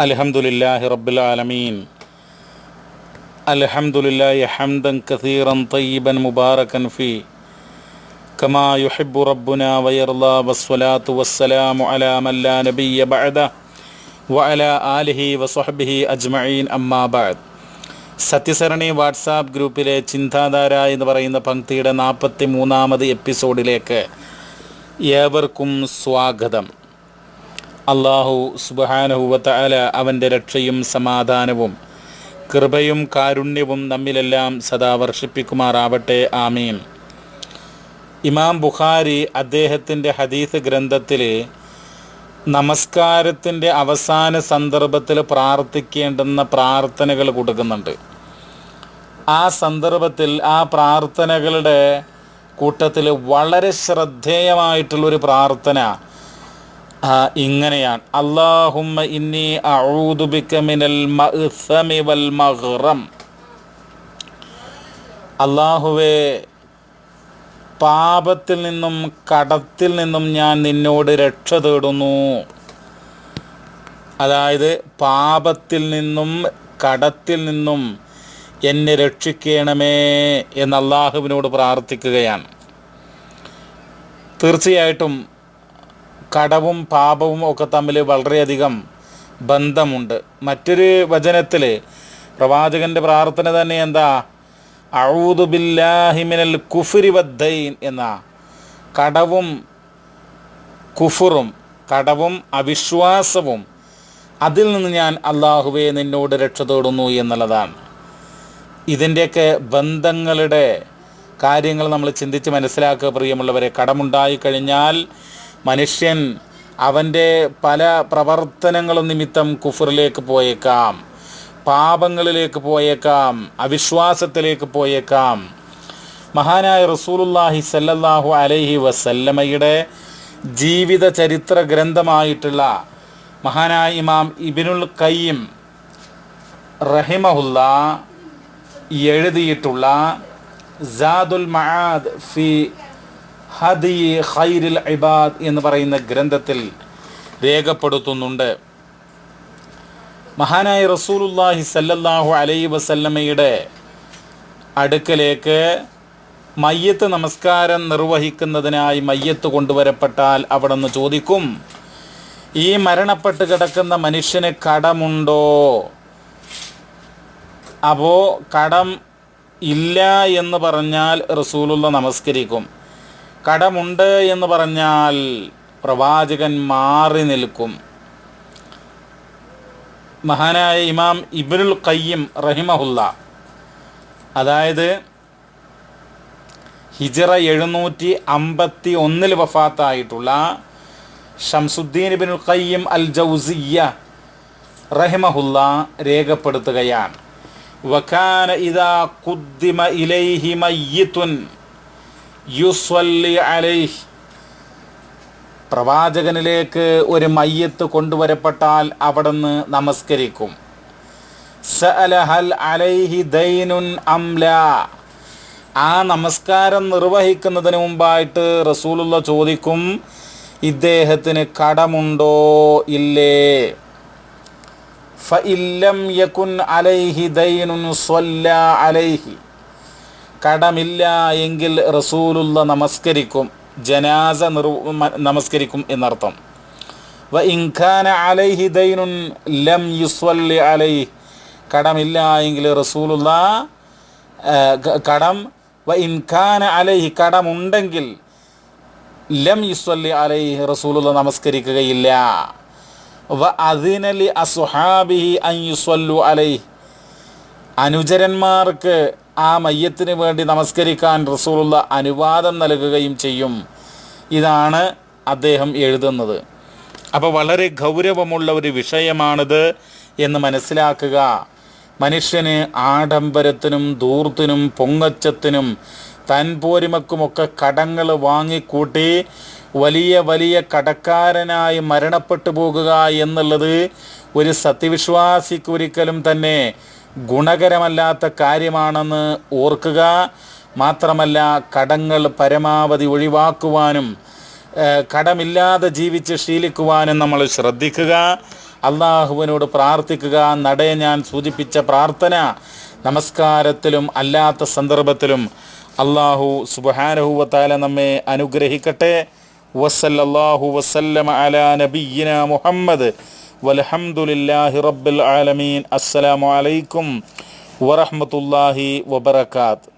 الحمد لله رب العالمين الحمد لله حمدا كثيرا طيبا مباركا فيه كما يحب ربنا ويرضى والصلاة والسلام على من لا نبي بعده وعلى آله وصحبه أجمعين أما بعد Sathyasarani WhatsApp ഗ്രൂപ്പിലെ ചിന്താധാര എന്ന് പറയുന്ന പങ്ക്തിയുടെ നാൽപ്പത്തി മൂന്നാമത് എപ്പിസോഡിലേക്ക് ഏവർക്കും സ്വാഗതം അള്ളാഹു സുബാനഹുവല അവന്റെ രക്ഷയും സമാധാനവും കൃപയും കാരുണ്യവും നമ്മിലെല്ലാം സദാ വർഷിപ്പിക്കുമാറാവട്ടെ ആമീൻ. ഇമാം ബുഖാരി അദ്ദേഹത്തിന്റെ ഹദീസ് ഗ്രന്ഥത്തിൽ നമസ്കാരത്തിന്റെ അവസാന സന്ദർഭത്തിൽ പ്രാർത്ഥിക്കേണ്ടുന്ന പ്രാർത്ഥനകൾ കൊടുക്കുന്നുണ്ട്. ആ സന്ദർഭത്തിൽ ആ പ്രാർത്ഥനകളുടെ കൂട്ടത്തിൽ വളരെ ശ്രദ്ധേയമായിട്ടുള്ളൊരു പ്രാർത്ഥന ഇങ്ങനെയാണ്. അള്ളാഹുമ്മ ഇന്നി വൽ അള്ളാഹുവേ പാപത്തിൽ നിന്നും കടത്തിൽ നിന്നും ഞാൻ നിന്നോട് രക്ഷ തേടുന്നു. അതായത് പാപത്തിൽ നിന്നും കടത്തിൽ നിന്നും എന്നെ രക്ഷിക്കണമേ എന്ന് അള്ളാഹുവിനോട് പ്രാർത്ഥിക്കുകയാണ്. തീർച്ചയായിട്ടും കടവും പാപവും ഒക്കെ തമ്മിൽ വളരെയധികം ബന്ധമുണ്ട്. മറ്റൊരു വചനത്തിൽ പ്രവാചകന്റെ പ്രാർത്ഥന തന്നെ എന്താ? അഊദു ബില്ലാഹി മിനൽ കുഫ്രി വദ്ദൈൻ എന്ന കടവും കുഫുറും കടവും അവിശ്വാസവും അതിൽ നിന്ന് ഞാൻ അള്ളാഹുവെ നിന്നോട് രക്ഷ തേടുന്നു എന്നുള്ളതാണ്. ഇതിന്റെയൊക്കെ ബന്ധങ്ങളുടെ കാര്യങ്ങൾ നമ്മൾ ചിന്തിച്ച് മനസ്സിലാക്കുക പ്രിയമുള്ളവരെ. കടമുണ്ടായി കഴിഞ്ഞാൽ മനുഷ്യൻ അവന്റെ പല പ്രവർത്തനങ്ങളും നിമിത്തം കുഫറിലേക്ക് പോയേക്കാം. പാപങ്ങളിലേക്ക് പോയേക്കാം. അവിശ്വാസത്തിലേക്ക് പോയേക്കാം. മഹാനായ റസൂലുല്ലാഹി സല്ലല്ലാഹു അലൈഹി വസല്ലമയുടെ ജീവിത ചരിത്ര ഗ്രന്ഥമായിട്ടുള്ള മഹാനായ ഇമാം ഇബിനുൽ കയ്യം റഹിമഹുല്ല എഴുതിയിട്ടുള്ള സാദുൽ മഹാദ് ഫി ഹദി ഖൈരിൽ ഇബാദ് എന്ന് പറയുന്ന ഗ്രന്ഥത്തിൽ രേഖപ്പെടുത്തുന്നുണ്ട്. മഹാനായ റസൂലുല്ലാഹി സല്ലല്ലാഹു അലൈ വസല്ലമയുടെ അടുക്കലേക്ക് മയ്യത്ത് നമസ്കാരം നിർവഹിക്കുന്നതിനായി മയ്യത്ത് കൊണ്ടുവരപ്പെട്ടാൽ അവിടെ നിന്ന് ചോദിക്കും ഈ മരണപ്പെട്ട് കിടക്കുന്ന മനുഷ്യന് കടമുണ്ടോ? അപ്പോൾ കടം ഇല്ല എന്ന് പറഞ്ഞാൽ റസൂലുള്ള നമസ്കരിക്കും. കടമുണ്ട് എന്ന് പറഞ്ഞാൽ പ്രവാചകൻ മാറി നിൽക്കും. മഹാനായ ഇമാം ഇബ്നുൽ ഖയ്യിം റഹിമഹുല്ല അതായത് ഹിജറ എഴുന്നൂറ്റി അമ്പത്തി ഒന്നിൽ വഫാത്തായിട്ടുള്ള ഷംസുദ്ദീൻ ഇബ്നുൽ ഖയ്യിം അൽ ജൗസിയ റഹിമഹുല്ല രേഖപ്പെടുത്തുകയാണ്. വഖാന ഇദാ കുദ്ദിമ ഇലൈഹി മയ്യിത്തുൻ യുസ്വല്ലി അലൈഹി. പ്രവാചകനിലേക്ക് ഒരു മയ്യത്ത് കൊണ്ടുവരപ്പെട്ടാൽ അവിടുന്ന് നമസ്കരിക്കും. സഅലഹൽ അലൈഹി ദൈനുൻ അംല. ആ നമസ്കാരം നിർവഹിക്കുന്നതിന് മുമ്പായിട്ട് റസൂലുള്ള ചോദിക്കും ഇദ്ദേഹത്തിന് കടമുണ്ടോ ഇല്ലേ? ഫഇല്ലം യകുൻ അലൈഹി ദൈനുൻ സ്വല്ല അലൈഹി. കടമില്ല എങ്കിൽ റസൂലുള്ള നമസ്കരിക്കും ജനാസ നിർ നമസ്കരിക്കും എന്നർത്ഥം. വ ഇൻഖാന അലൈഹി ദൈനുൻ ലം യുസ്വല്ലി അലൈഹി കടമില്ല എങ്കിൽ റസൂലുള്ള കടം. വ ഇൻഖാന അലൈഹി കടമുണ്ടെങ്കിൽ ലം യുസ്വല്ലി അലൈഹി റസൂലുള്ള നമസ്കരിക്കുകയില്ല. വ അതിനലി അസുഹാബിഹി അൻ യുസ്വല്ലു അലൈഹി അനുചരന്മാർക്ക് ആ മയ്യത്തിന് വേണ്ടി നമസ്കരിക്കാൻ റസൂലുള്ള അനുവാദം നൽകുകയും ചെയ്യും. ഇതാണ് അദ്ദേഹം എഴുതുന്നത്. അപ്പോൾ വളരെ ഗൗരവമുള്ള ഒരു വിഷയമാണിത് എന്ന് മനസ്സിലാക്കുക. മനുഷ്യന് ആഡംബരത്തിനും ദൂർത്തിനും പൊങ്ങച്ചത്തിനും തൻപോരിമക്കുമൊക്കെ കടങ്ങൾ വാങ്ങിക്കൂട്ടി വലിയ വലിയ കടക്കാരനായി മരണപ്പെട്ടു പോകുക എന്നുള്ളത് ഒരു സത്യവിശ്വാസിക്ക് ഒരിക്കലും തന്നെ ഗുണകരമല്ലാത്ത കാര്യമാണെന്ന് ഓർക്കുക. മാത്രമല്ല കടങ്ങൾ പരമാവധി ഒഴിവാക്കുവാനും കടമില്ലാതെ ജീവിച്ച് ശീലിക്കുവാനും നമ്മൾ ശ്രദ്ധിക്കുക. അള്ളാഹുവിനോട് പ്രാർത്ഥിക്കുക. നടയെ ഞാൻ സൂചിപ്പിച്ച പ്രാർത്ഥന നമസ്കാരത്തിലും അല്ലാത്ത സന്ദർഭത്തിലും അള്ളാഹു സുബാനഹുവത്താല നമ്മെ അനുഗ്രഹിക്കട്ടെ. വസല്ലല്ലാഹു വസല്ലമ അല നബീന മുഹമ്മദ് വൽഹംദുലില്ലാഹി റബ്ബിൽ ആലമീൻ. അസ്സലാമു അലൈക്കും വറഹ്മത്തുള്ളാഹി വബറകാത്ത്.